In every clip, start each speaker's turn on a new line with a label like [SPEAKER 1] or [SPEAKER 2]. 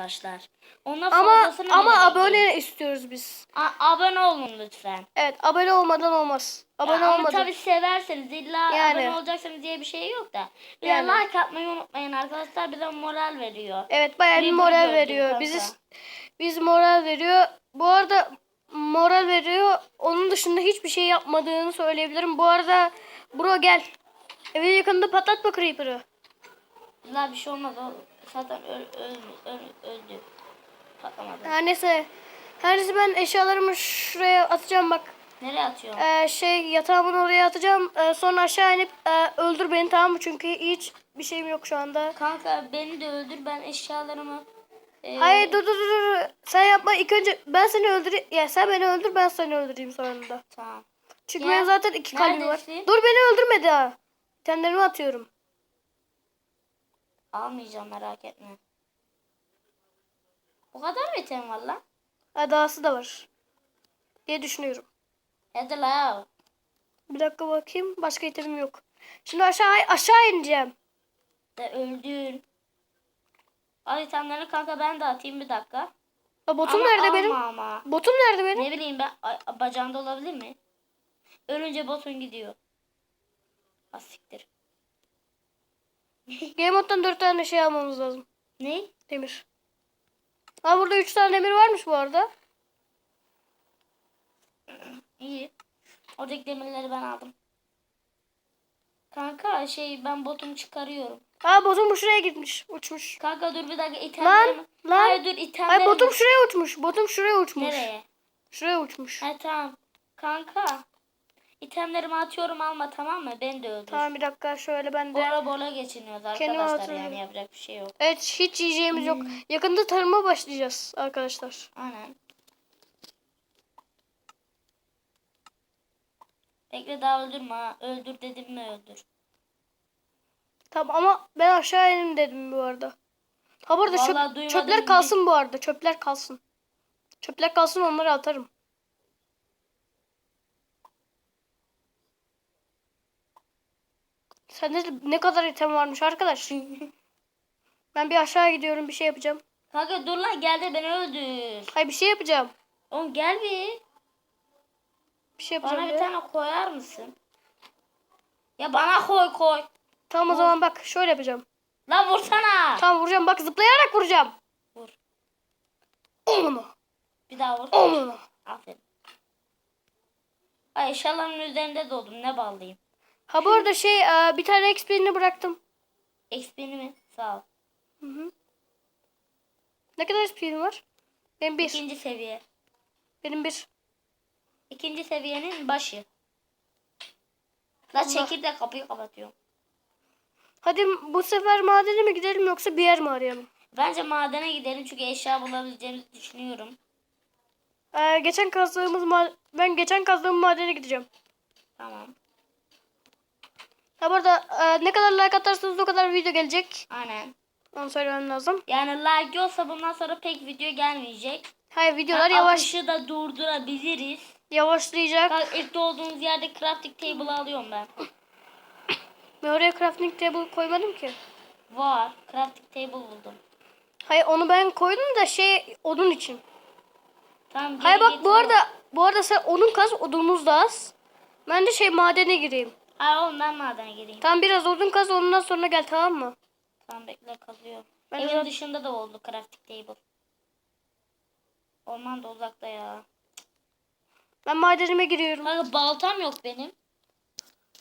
[SPEAKER 1] arkadaşlar. Ona
[SPEAKER 2] Ama ama abone istiyoruz biz.
[SPEAKER 1] A- abone olun lütfen.
[SPEAKER 2] Evet abone olmadan olmaz. Abone
[SPEAKER 1] Ya
[SPEAKER 2] olmadan.
[SPEAKER 1] tabii severseniz illa
[SPEAKER 2] Yani.
[SPEAKER 1] abone olacaksınız diye bir şey yok da. Bir de
[SPEAKER 2] Yani.
[SPEAKER 1] like atmayı unutmayın arkadaşlar bize moral veriyor.
[SPEAKER 2] Evet bayağı bir moral veriyor. Bizi biz moral veriyor. Bu arada moral veriyor. Onun dışında hiçbir şey yapmadığını söyleyebilirim. Bu arada bro gel. Evin yakında patlatma creeper'ı.
[SPEAKER 1] La bir şey olmaz o zaten öl, öl, öl, öldü. Patlamadı.
[SPEAKER 2] Her neyse. Her neyse ben eşyalarımı şuraya atacağım bak.
[SPEAKER 1] Nereye atıyorum?
[SPEAKER 2] Ee, şey yatağımın oraya atacağım. Ee, sonra aşağı inip e, öldür beni tamam mı? Çünkü hiç bir şeyim yok şu anda.
[SPEAKER 1] Kanka beni de öldür ben eşyalarımı e,
[SPEAKER 2] Hayır dur dur dur. Sen yapma ilk önce ben seni öldüreyim. Ya sen beni öldür ben seni öldüreyim sonunda.
[SPEAKER 1] Tamam.
[SPEAKER 2] Çünkü
[SPEAKER 1] Ya,
[SPEAKER 2] benim zaten iki kalbim var. Dur beni öldürme daha. Tenlerimi atıyorum.
[SPEAKER 1] Almayacağım merak etme. O kadar mı item var lan?
[SPEAKER 2] Ha, dahası da var. Diye düşünüyorum.
[SPEAKER 1] Hadi la.
[SPEAKER 2] Bir dakika bakayım. Başka itemim yok. Şimdi aşağı aşağı ineceğim.
[SPEAKER 1] De öldün. Al itemlerini kanka ben de atayım bir dakika.
[SPEAKER 2] Ha, botum
[SPEAKER 1] Ama
[SPEAKER 2] nerede benim?
[SPEAKER 1] Ama.
[SPEAKER 2] Botum nerede benim?
[SPEAKER 1] Ne bileyim ben bacağında olabilir mi? Ölünce botun gidiyor. Az siktir.
[SPEAKER 2] Game moddan dört tane şey almamız lazım.
[SPEAKER 1] Ne?
[SPEAKER 2] Demir. Ha burada üç tane demir varmış bu arada.
[SPEAKER 1] İyi. Oradaki demirleri ben aldım. Kanka şey ben botumu çıkarıyorum.
[SPEAKER 2] Ha botum şuraya gitmiş. Uçmuş.
[SPEAKER 1] Kanka dur bir dakika itemlerimi.
[SPEAKER 2] Lan, lan.
[SPEAKER 1] Hayır dur itemlerimi.
[SPEAKER 2] Ay botum şuraya uçmuş. Botum şuraya uçmuş.
[SPEAKER 1] Nereye?
[SPEAKER 2] Şuraya uçmuş.
[SPEAKER 1] Ha tamam. Kanka. İtemlerimi atıyorum alma tamam mı? Ben de öldür.
[SPEAKER 2] Tamam bir dakika şöyle ben de.
[SPEAKER 1] Bora bora geçiniyoruz
[SPEAKER 2] Kendime
[SPEAKER 1] arkadaşlar
[SPEAKER 2] atıyorum.
[SPEAKER 1] yani yapacak bir şey yok.
[SPEAKER 2] Evet hiç yiyeceğimiz yok.
[SPEAKER 1] Hmm.
[SPEAKER 2] Yakında tarıma başlayacağız arkadaşlar.
[SPEAKER 1] Aynen. Bekle daha öldürme ha. Öldür dedim mi öldür.
[SPEAKER 2] Tamam ama ben aşağı inim dedim bu arada. Ha bu arada çöp-
[SPEAKER 1] Vallahi duymadım,
[SPEAKER 2] çöpler kalsın bu arada. Çöpler kalsın. Çöpler kalsın onları atarım. Sende de ne kadar item varmış arkadaş. ben bir aşağı gidiyorum bir şey yapacağım.
[SPEAKER 1] Kanka dur lan gel de beni öldür.
[SPEAKER 2] Hayır bir şey yapacağım.
[SPEAKER 1] Oğlum gel bir.
[SPEAKER 2] Bir şey yapacağım.
[SPEAKER 1] Bana bir
[SPEAKER 2] ya.
[SPEAKER 1] tane koyar mısın? Ya bana koy koy.
[SPEAKER 2] Tamam o zaman bak şöyle yapacağım.
[SPEAKER 1] Lan vursana.
[SPEAKER 2] Tamam vuracağım bak zıplayarak vuracağım.
[SPEAKER 1] Vur.
[SPEAKER 2] Olma.
[SPEAKER 1] Bir daha vur.
[SPEAKER 2] Olma.
[SPEAKER 1] Aferin. Ay eşyalarımın üzerinde doğdum. Ne ballıyım.
[SPEAKER 2] Ha bu arada şey e, bir tane XP'ni bıraktım.
[SPEAKER 1] XP'ni mi? Sağ ol.
[SPEAKER 2] Hı hı. Ne kadar XP'nin var? Benim bir.
[SPEAKER 1] İkinci seviye.
[SPEAKER 2] Benim bir.
[SPEAKER 1] İkinci seviyenin başı. La çekil de kapıyı kapatıyorum.
[SPEAKER 2] Hadi bu sefer madene mi gidelim yoksa bir yer mi arayalım?
[SPEAKER 1] Bence madene gidelim çünkü eşya bulabileceğimizi düşünüyorum.
[SPEAKER 2] Ee, geçen kazdığımız ma- ben geçen kazdığım madene gideceğim.
[SPEAKER 1] Tamam.
[SPEAKER 2] Ha bu arada e, ne kadar like atarsanız o kadar video gelecek.
[SPEAKER 1] Aynen.
[SPEAKER 2] Onu söylemem lazım.
[SPEAKER 1] Yani like yoksa bundan sonra pek video gelmeyecek.
[SPEAKER 2] Hayır videolar
[SPEAKER 1] Ha,
[SPEAKER 2] yavaş
[SPEAKER 1] Akışı da durdurabiliriz.
[SPEAKER 2] yavaşlayacak.
[SPEAKER 1] Bak ilk doğduğunuz yerde crafting table alıyorum ben.
[SPEAKER 2] Ben oraya crafting table koymadım ki.
[SPEAKER 1] Var. Crafting table buldum.
[SPEAKER 2] Hayır onu ben koydum da şey odun için.
[SPEAKER 1] Tamam.
[SPEAKER 2] Hayır bak bu arada bu arada sen odun kaz odunumuz da az. Ben de şey madene gireyim.
[SPEAKER 1] Hayır oğlum ben madene gireyim.
[SPEAKER 2] Tamam biraz odun kaz ondan sonra gel tamam mı?
[SPEAKER 1] Tamam bekle kazıyorum.
[SPEAKER 2] Ben
[SPEAKER 1] Evin dışında da oldu crafting table. Orman da uzakta ya.
[SPEAKER 2] Ben madenime giriyorum.
[SPEAKER 1] Kanka baltam yok benim.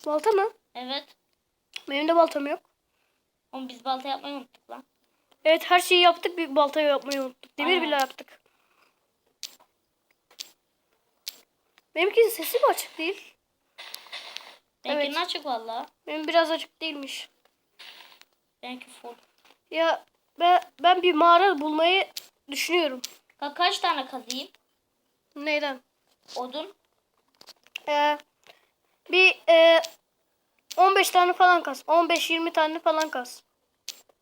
[SPEAKER 2] Balta mı?
[SPEAKER 1] Evet.
[SPEAKER 2] Benim de baltam yok.
[SPEAKER 1] Oğlum biz balta yapmayı unuttuk lan.
[SPEAKER 2] Evet her şeyi yaptık bir baltayı yapmayı unuttuk. Demir
[SPEAKER 1] Aynen.
[SPEAKER 2] bile yaptık. Benimkinin sesi mi açık değil?
[SPEAKER 1] Benimkinin
[SPEAKER 2] Evet.
[SPEAKER 1] açık valla.
[SPEAKER 2] Benim biraz açık değilmiş.
[SPEAKER 1] Benimki full.
[SPEAKER 2] Ya ben, ben bir mağara bulmayı düşünüyorum.
[SPEAKER 1] Kanka kaç tane kazıyım?
[SPEAKER 2] Neyden?
[SPEAKER 1] Odun.
[SPEAKER 2] Ee, bir e, 15 tane falan kas. 15-20 tane falan kas.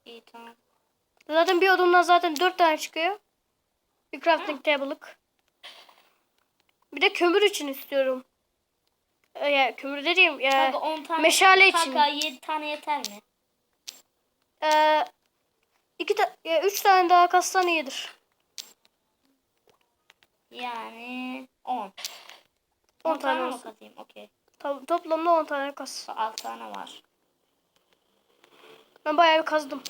[SPEAKER 1] İyi tamam.
[SPEAKER 2] Zaten bir odundan zaten 4 tane çıkıyor. Bir crafting table'lık. Bir de kömür için istiyorum. Ee, ya kömür dediğim
[SPEAKER 1] Kanka 10 tane.
[SPEAKER 2] meşale için.
[SPEAKER 1] Kanka 7 tane yeter mi?
[SPEAKER 2] Ee, iki ta ya üç tane daha kassan iyidir.
[SPEAKER 1] Yani 10. 10
[SPEAKER 2] On
[SPEAKER 1] tane
[SPEAKER 2] tane
[SPEAKER 1] mi
[SPEAKER 2] olsun.
[SPEAKER 1] katayım? Okey.
[SPEAKER 2] To- toplamda 10 tane kas.
[SPEAKER 1] 6 tane var.
[SPEAKER 2] Ben bayağı bir kazdım.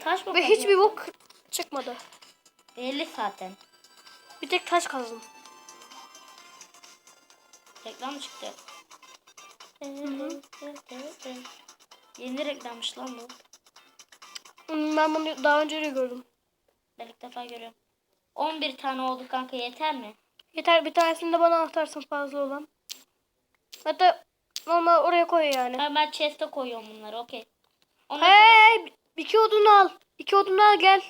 [SPEAKER 1] Taş mı
[SPEAKER 2] Ve hiçbir bok çıkmadı.
[SPEAKER 1] Belli zaten.
[SPEAKER 2] Bir tek taş kazdım.
[SPEAKER 1] Reklam çıktı? Yeni reklammış lan bu.
[SPEAKER 2] Ben bunu daha önce de gördüm.
[SPEAKER 1] Ben ilk defa görüyorum. 11 tane oldu kanka yeter mi?
[SPEAKER 2] Yeter bir tanesini de bana atarsın fazla olan. Hatta normal oraya koy yani.
[SPEAKER 1] Ha, ben chest'e koyuyorum bunları okey. Ondan sonra...
[SPEAKER 2] Hey, iki odunu al. İki odunu al gel.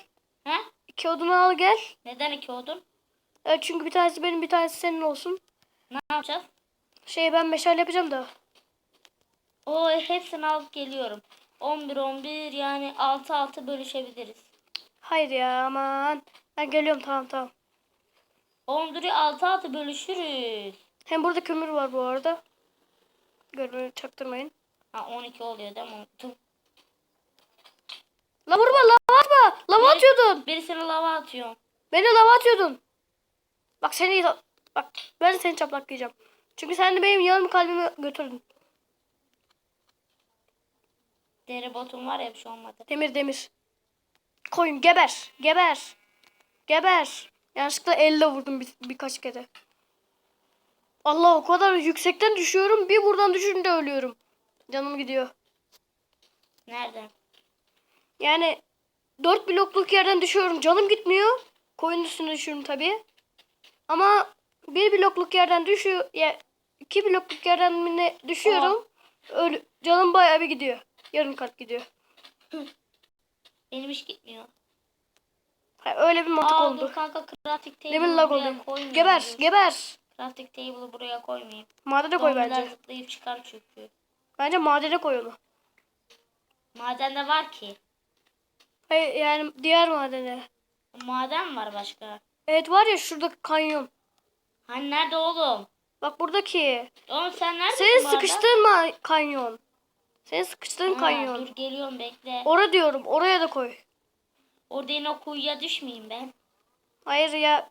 [SPEAKER 1] Ha?
[SPEAKER 2] İki odunu al gel.
[SPEAKER 1] Neden iki odun?
[SPEAKER 2] Evet, çünkü bir tanesi benim bir tanesi senin olsun.
[SPEAKER 1] Ne yapacağız?
[SPEAKER 2] Şey ben meşale yapacağım da.
[SPEAKER 1] O hepsini alıp geliyorum. 11 11 yani 6 6 bölüşebiliriz.
[SPEAKER 2] Hayır ya aman. Ben geliyorum tamam tamam.
[SPEAKER 1] 11'i 6 6 bölüşürüz.
[SPEAKER 2] Hem burada kömür var bu arada. Görmeyi çaktırmayın.
[SPEAKER 1] Ha 12 oluyor değil mi? Unuttum.
[SPEAKER 2] La vurma lava atma. Lava
[SPEAKER 1] Ne?
[SPEAKER 2] atıyordun.
[SPEAKER 1] Birisini lava atıyorum.
[SPEAKER 2] Beni lava atıyordun. Bak seni bak ben seni çaplaklayacağım. Çünkü sen de benim yarım kalbimi götürdün.
[SPEAKER 1] Deri botum var ya bir şey olmadı.
[SPEAKER 2] Demir demir. Koyun geber. Geber. Geber. Yanlışlıkla elle vurdum bir, birkaç kere. Allah o kadar yüksekten düşüyorum. Bir buradan düşünce ölüyorum. Canım gidiyor.
[SPEAKER 1] Nereden?
[SPEAKER 2] Yani dört blokluk yerden düşüyorum. Canım gitmiyor. Koyun üstüne düşüyorum tabii. Ama bir blokluk yerden düşüyor. Ya iki blokluk yerden mi ne düşüyorum. Öyle, canım bayağı bir gidiyor. Yarım kat gidiyor.
[SPEAKER 1] Benim hiç gitmiyor.
[SPEAKER 2] Ha, Öyle bir mantık
[SPEAKER 1] Aa
[SPEAKER 2] oldu.
[SPEAKER 1] dur kanka crafting table'ı
[SPEAKER 2] Demin lag
[SPEAKER 1] buraya
[SPEAKER 2] oldu.
[SPEAKER 1] koymayayım.
[SPEAKER 2] Geber,
[SPEAKER 1] Dur.
[SPEAKER 2] geber.
[SPEAKER 1] Crafting table'ı buraya koymayayım.
[SPEAKER 2] Madene koy
[SPEAKER 1] Zombiler
[SPEAKER 2] bence.
[SPEAKER 1] zıplayıp çıkar çünkü.
[SPEAKER 2] Bence madene koy onu.
[SPEAKER 1] Madende var ki.
[SPEAKER 2] Hayır yani diğer madene.
[SPEAKER 1] Maden var başka.
[SPEAKER 2] Evet var ya şurada kanyon.
[SPEAKER 1] Hani nerede oğlum?
[SPEAKER 2] Bak buradaki.
[SPEAKER 1] Oğlum sen neredesin
[SPEAKER 2] Senin
[SPEAKER 1] bu arada?
[SPEAKER 2] kanyon. Senin sıkıştığın
[SPEAKER 1] Ha,
[SPEAKER 2] kanyon.
[SPEAKER 1] Dur geliyorum bekle.
[SPEAKER 2] Ora diyorum. Oraya da koy.
[SPEAKER 1] Orada yine o kuyuya düşmeyeyim ben.
[SPEAKER 2] Hayır ya.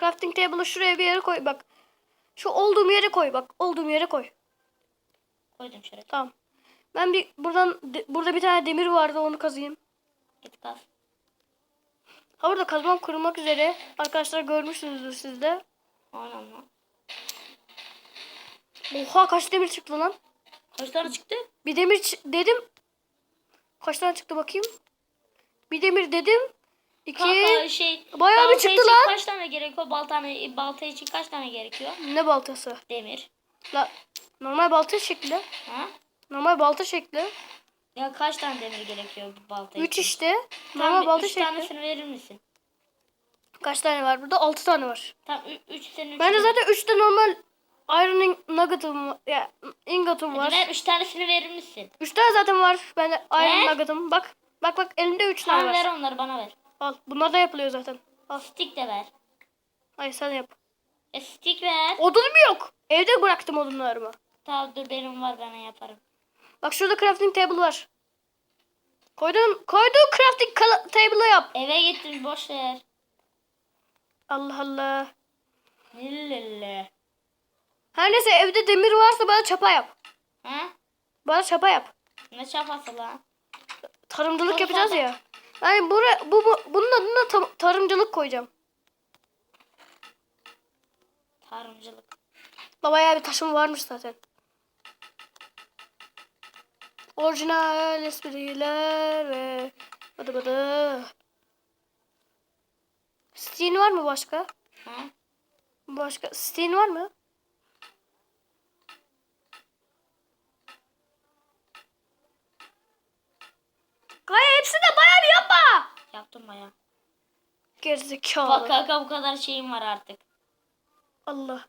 [SPEAKER 2] Crafting table'ı şuraya bir yere koy bak. Şu olduğum yere koy bak. Olduğum yere koy.
[SPEAKER 1] Koydum şuraya.
[SPEAKER 2] Tamam. Ben bir buradan de- burada bir tane demir vardı onu kazıyım.
[SPEAKER 1] Git kaz.
[SPEAKER 2] Ha burada kazmam kırılmak üzere. Arkadaşlar görmüşsünüzdür siz de.
[SPEAKER 1] Aynen lan.
[SPEAKER 2] Oha kaç demir çıktı lan.
[SPEAKER 1] Kaç tane çıktı?
[SPEAKER 2] Bir demir dedim. Kaç tane çıktı bakayım. Bir demir dedim. İki.
[SPEAKER 1] Kanka şey.
[SPEAKER 2] Bayağı bir çıktı lan.
[SPEAKER 1] Kaç tane gerekiyor? Balta, balta için kaç tane gerekiyor?
[SPEAKER 2] Ne baltası?
[SPEAKER 1] Demir.
[SPEAKER 2] La, normal balta şekli.
[SPEAKER 1] Ha?
[SPEAKER 2] Normal balta şekli.
[SPEAKER 1] Ya kaç tane demir gerekiyor bu balta
[SPEAKER 2] Üç
[SPEAKER 1] için?
[SPEAKER 2] işte.
[SPEAKER 1] Tamam,
[SPEAKER 2] Normal
[SPEAKER 1] bir
[SPEAKER 2] balta
[SPEAKER 1] üç
[SPEAKER 2] şekli.
[SPEAKER 1] tanesini verir misin?
[SPEAKER 2] Kaç tane var burada? Altı tane var.
[SPEAKER 1] Tamam üç üç.
[SPEAKER 2] Bende zaten üç de normal iron nugget'ım var. Ya ingot'um var.
[SPEAKER 1] Ver üç tanesini verir misin?
[SPEAKER 2] Üç tane zaten var. Bende iron
[SPEAKER 1] Ne?
[SPEAKER 2] nugget'ım. Bak. Bak bak elimde üç tane
[SPEAKER 1] Tamam ver
[SPEAKER 2] var.
[SPEAKER 1] onları bana ver.
[SPEAKER 2] Al. Bunlar da yapılıyor zaten. Al.
[SPEAKER 1] Stick de ver.
[SPEAKER 2] Hayır sen yap.
[SPEAKER 1] E stick ver.
[SPEAKER 2] Odunum yok. Evde bıraktım odunlarımı.
[SPEAKER 1] Tamam dur benim var ben yaparım.
[SPEAKER 2] Bak şurada crafting table var. Koydum, koydum crafting table'ı yap.
[SPEAKER 1] Eve gittim boş ver.
[SPEAKER 2] Allah Allah.
[SPEAKER 1] Lillille.
[SPEAKER 2] Her neyse evde demir varsa bana çapa yap.
[SPEAKER 1] Ha?
[SPEAKER 2] Bana çapa yap.
[SPEAKER 1] Ne çapası lan?
[SPEAKER 2] Tarımcılık
[SPEAKER 1] Çok
[SPEAKER 2] yapacağız
[SPEAKER 1] zaten-
[SPEAKER 2] ya. Yani bura, bu, bu, bunun adına ta- tarımcılık koyacağım.
[SPEAKER 1] Tarımcılık.
[SPEAKER 2] La bayağı bir taşım varmış zaten. Orijinal espriler ve bıdı bıdı. Steam var mı başka?
[SPEAKER 1] Ha?
[SPEAKER 2] Başka Steam var mı? Kaya hepsini de bayağı bir yapma.
[SPEAKER 1] Yaptım baya.
[SPEAKER 2] Gerizekalı.
[SPEAKER 1] Bak kanka bu kadar şeyim var artık.
[SPEAKER 2] Allah.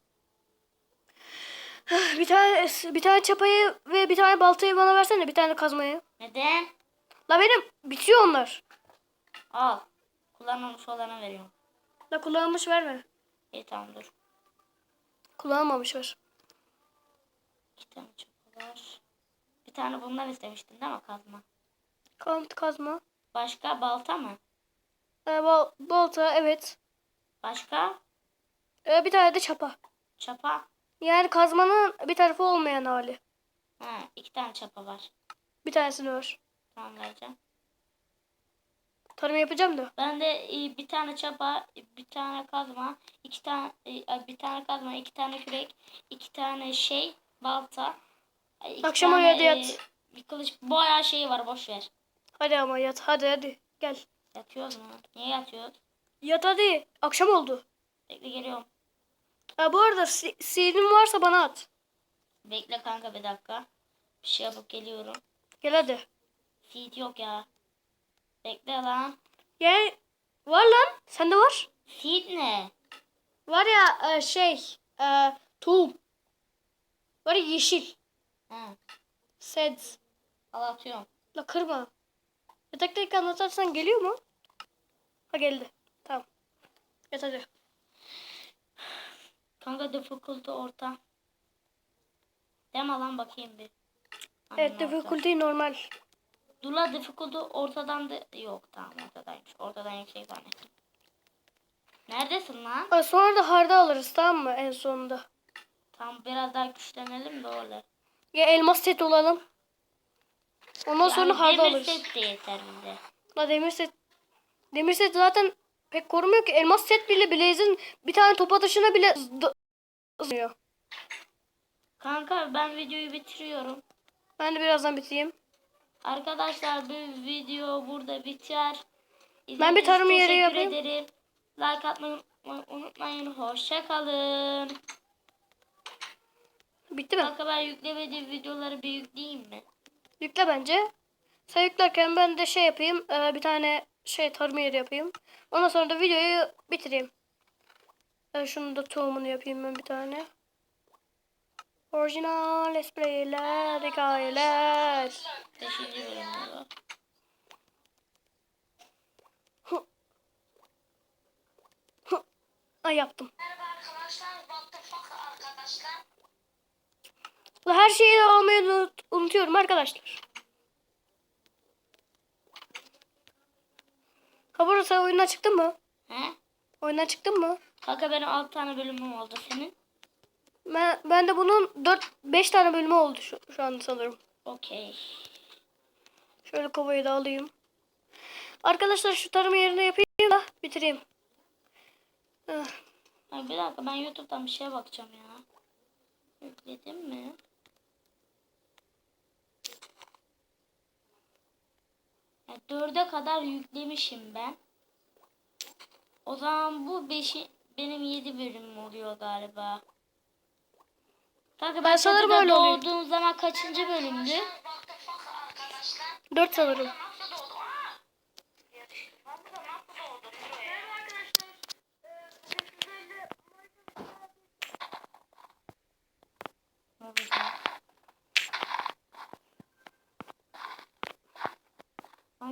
[SPEAKER 2] Bir tane bir tane çapayı ve bir tane baltayı bana versene bir tane kazmayı.
[SPEAKER 1] Neden?
[SPEAKER 2] La benim bitiyor onlar.
[SPEAKER 1] Al. Kullanılmış olana veriyorum.
[SPEAKER 2] La kullanılmış verme.
[SPEAKER 1] İyi tamam dur.
[SPEAKER 2] Kullanılmamış ver.
[SPEAKER 1] İki tane çapa var. Bir tane bundan istemiştin değil mi kazma?
[SPEAKER 2] Kant kazma.
[SPEAKER 1] Başka balta mı?
[SPEAKER 2] Ee, bal- balta evet.
[SPEAKER 1] Başka?
[SPEAKER 2] Ee, bir tane de çapa.
[SPEAKER 1] Çapa.
[SPEAKER 2] Yani kazmanın bir tarafı olmayan hali.
[SPEAKER 1] Ha, iki tane çapa var.
[SPEAKER 2] Bir tanesini ver.
[SPEAKER 1] Tamam vereceğim.
[SPEAKER 2] Tarım yapacağım da.
[SPEAKER 1] Ben de e, bir tane çapa, bir tane kazma, iki tane e, bir tane kazma, iki tane kürek, iki tane şey, balta. e, iki
[SPEAKER 2] Akşam
[SPEAKER 1] tane, e,
[SPEAKER 2] yat.
[SPEAKER 1] Bir kılıç bayağı şeyi var boş ver.
[SPEAKER 2] Hadi ama yat. Hadi hadi. Gel.
[SPEAKER 1] Yatıyoruz mu? Niye yatıyoruz?
[SPEAKER 2] Yat hadi. Akşam oldu.
[SPEAKER 1] Bekle geliyorum.
[SPEAKER 2] Ha, bu arada seed'in varsa bana at.
[SPEAKER 1] Bekle kanka bir dakika. Bir şey yapıp geliyorum.
[SPEAKER 2] Gel hadi.
[SPEAKER 1] Seed yok ya. Bekle lan.
[SPEAKER 2] Yani var lan. Sende var.
[SPEAKER 1] Seed ne?
[SPEAKER 2] Var ya e, şey. E, tohum. Var ya yeşil.
[SPEAKER 1] Ha,
[SPEAKER 2] Seeds.
[SPEAKER 1] al atıyorum.
[SPEAKER 2] La kırma. Bir tek tek anlatarsan geliyor mu? Ha geldi. Tamam. Yat hadi.
[SPEAKER 1] Kanka difficulty orta. Deme lan bakayım bir.
[SPEAKER 2] Evet
[SPEAKER 1] Aynen orta.
[SPEAKER 2] difficulty normal.
[SPEAKER 1] Dur la difficulty ortadan da yok tamam ortadaymış. Ortadan yüksek zannettim. Neredesin lan?
[SPEAKER 2] Ha, sonra da harda alırız tamam mı en sonunda.
[SPEAKER 1] Tam biraz daha güçlenelim de öyle.
[SPEAKER 2] Ya elmas set olalım. Ondan sonra
[SPEAKER 1] Yani
[SPEAKER 2] harda
[SPEAKER 1] demir
[SPEAKER 2] alırız.
[SPEAKER 1] set de yeter bize.
[SPEAKER 2] La demir set. Demir set zaten pek korumuyor ki. Elmas set bile Blaze'in bir tane top atışına bile zıyor.
[SPEAKER 1] Kanka ben videoyu bitiriyorum.
[SPEAKER 2] Ben de birazdan bitireyim.
[SPEAKER 1] Arkadaşlar bu video burada biter.
[SPEAKER 2] Ben bir tarım
[SPEAKER 1] İzlediğiniz
[SPEAKER 2] yeri yapayım.
[SPEAKER 1] ederim. Like atmayı unutmayın. unutmayın. Hoşça kalın.
[SPEAKER 2] Bitti mi?
[SPEAKER 1] Kanka ben yüklemediğim videoları bir yükleyeyim mi?
[SPEAKER 2] Yükle bence. Sen yüklerken ben de şey yapayım. e, bir tane şey tarım yeri yapayım. Ondan sonra da videoyu bitireyim. E, şunu da tohumunu yapayım ben bir tane. Orijinal espriler, hikayeler. Ay yaptım.
[SPEAKER 3] Merhaba arkadaşlar, what the fuck arkadaşlar?
[SPEAKER 2] Her şeyi almayı unut- unutuyorum arkadaşlar. Ha burada sen oyundan çıktın mı?
[SPEAKER 1] He?
[SPEAKER 2] Oyundan çıktın mı?
[SPEAKER 1] Kanka benim 6 tane bölümüm oldu senin.
[SPEAKER 2] Ben, ben de bunun 4-5 tane bölümü oldu şu, şu anda sanırım.
[SPEAKER 1] Okey.
[SPEAKER 2] Şöyle kovayı da alayım. Arkadaşlar şu tarım yerini yapayım da bitireyim. Ah,
[SPEAKER 1] bir dakika ben YouTube'dan bir şeye bakacağım ya. Yükledim mi? Ya dörde kadar yüklemişim ben. O zaman bu beşi benim yedi bölümüm oluyor galiba. Kanka ben,
[SPEAKER 2] sanırım öyle oluyor.
[SPEAKER 1] doğduğum zaman kaçıncı bölümdü?
[SPEAKER 3] What the fuck arkadaşlar?
[SPEAKER 2] 4 sanırım.
[SPEAKER 3] Nasıl doğdu? Aa! Ben burada nasıl doğdum? Merhaba arkadaşlar. Ee, sizlerle
[SPEAKER 1] Ne olacak? Ama çektiğimiz video çok güzel olmuşlar.
[SPEAKER 3] Allah Allah Allah Allah Allah. Gel lan. E, Kanka kapıyı kapa ben eve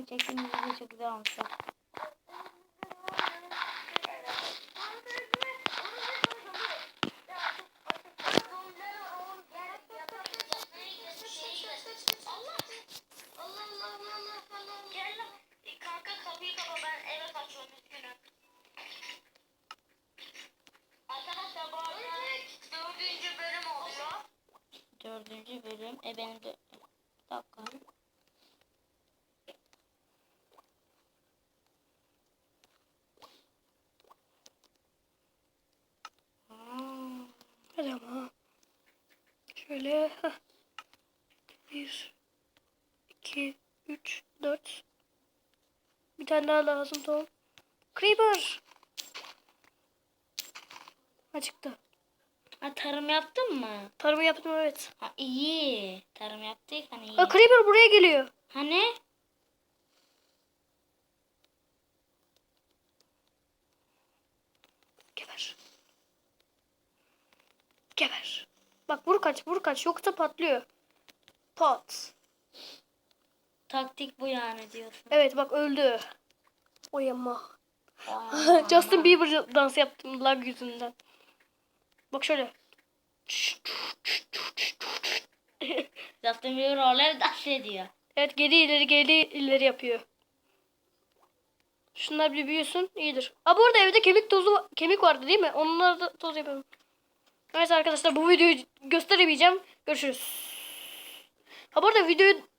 [SPEAKER 3] bu arada dördüncü bölüm oluyor.
[SPEAKER 1] Dördüncü bölüm. E benim de... Bir dakika. Aa,
[SPEAKER 2] Hadi ama. Şöyle. heh. 1 2 3 4 Bir tane daha lazım tamam. Creeper. Ha çıktı.
[SPEAKER 1] Ha, tarım yaptın mı?
[SPEAKER 2] Tarımı yaptım evet.
[SPEAKER 1] Ha iyi. Tarım yaptıysan iyi.
[SPEAKER 2] Ha Creeper buraya geliyor.
[SPEAKER 1] Hani?
[SPEAKER 2] Geber. Geber. Bak vur kaç vur kaç yoksa patlıyor. Pat.
[SPEAKER 1] Taktik bu yani diyorsun.
[SPEAKER 2] Evet bak öldü. Oyama. Justin Bieber dansı yaptım lag yüzünden. Bak şöyle.
[SPEAKER 1] Justin Bieber öyle dans ediyor.
[SPEAKER 2] Evet geri ileri geri ileri yapıyor. Şunlar bir büyüsün iyidir. Aa bu arada evde kemik tozu kemik vardı değil mi? Onları da toz yapalım. Neyse arkadaşlar bu videoyu gösteremeyeceğim. Görüşürüz. Ha bu arada videoyu